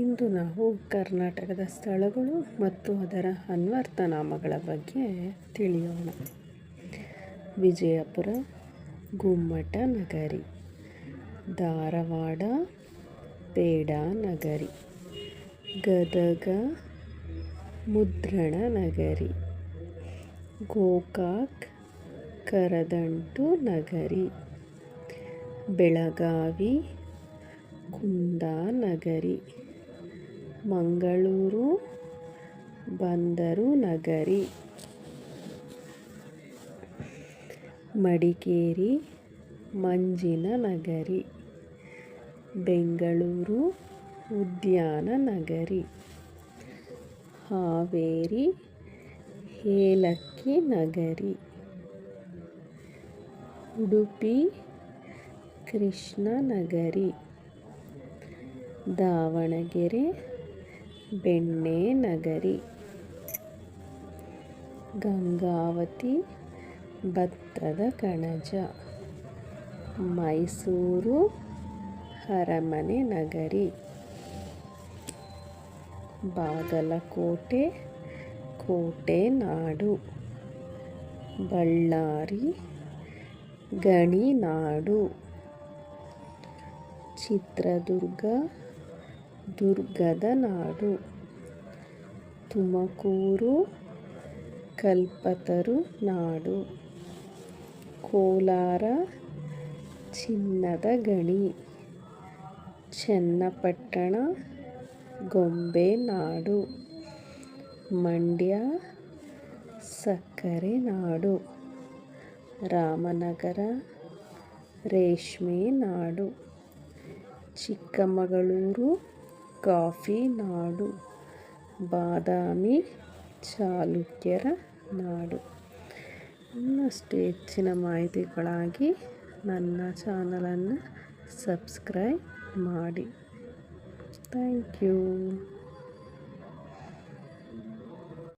ಇಂದು ನಾವು ಕರ್ನಾಟಕದ ಸ್ಥಳಗಳು ಮತ್ತು ಅದರ ಅನ್ವರ್ಥ ನಾಮಗಳ ಬಗ್ಗೆ ತಿಳಿಯೋಣ. ವಿಜಯಪುರ, ಗುಮ್ಮಟ ನಗರಿ, ಧಾರವಾಡ, ಪೇಡ ನಗರಿ, ಗದಗ, ಮುದ್ರಣ ನಗರಿ, ಗೋಕಾಕ್, ಕರದಂಟು ನಗರಿ, ಬೆಳಗಾವಿ ಕುಂದಾನಗರಿ ಮಂಗಳೂರು, ಬಂದರು ನಗರಿ. ಮಡಿಕೇರಿ, ಮಂಜಿನ ನಗರಿ. ಬೆಂಗಳೂರು, ಉದ್ಯಾನ ನಗರಿ. ಹಾವೇರಿ, ಏಲಕ್ಕಿ ನಗರಿ. ಉಡುಪಿ, ಕೃಷ್ಣ ನಗರಿ. ದಾವಣಗೆರೆ ಬೆಣ್ಣೆ ನಗರಿ ಗಂಗಾವತಿ ಭತ್ತದ ಕಣಜ ಮೈಸೂರು ಅರಮನೆ ನಗರಿ ಬಾಗಲಕೋಟೆ ಕೋಟೆ ನಾಡು ಬಳ್ಳಾರಿ ಗಣಿನಾಡು ಚಿತ್ರದುರ್ಗ ದುರ್ಗದ ನಾಡು. ತುಮಕೂರು ಕಲ್ಪತರು ನಾಡು. ಕೋಲಾರ ಚಿನ್ನದ ಗಣಿ. ಚನ್ನಪಟ್ಟಣ ಗೊಂಬೆ ನಾಡು. ಮಂಡ್ಯ ಸಕ್ಕರೆ ನಾಡು. ರಾಮನಗರ ರೇಷ್ಮೆ ನಾಡು. ಚಿಕ್ಕಮಗಳೂರು ಕಾಫಿ ನಾಡು ಬಾದಾಮಿ ಚಾಲುಕ್ಯರ ನಾಡು. ಇನ್ನಷ್ಟು ಹೆಚ್ಚಿನ ಮಾಹಿತಿಗಳಾಗಿ ನನ್ನ ಚಾನಲನ್ನು ಸಬ್ಸ್ಕ್ರೈಬ್ ಮಾಡಿ. Thank you.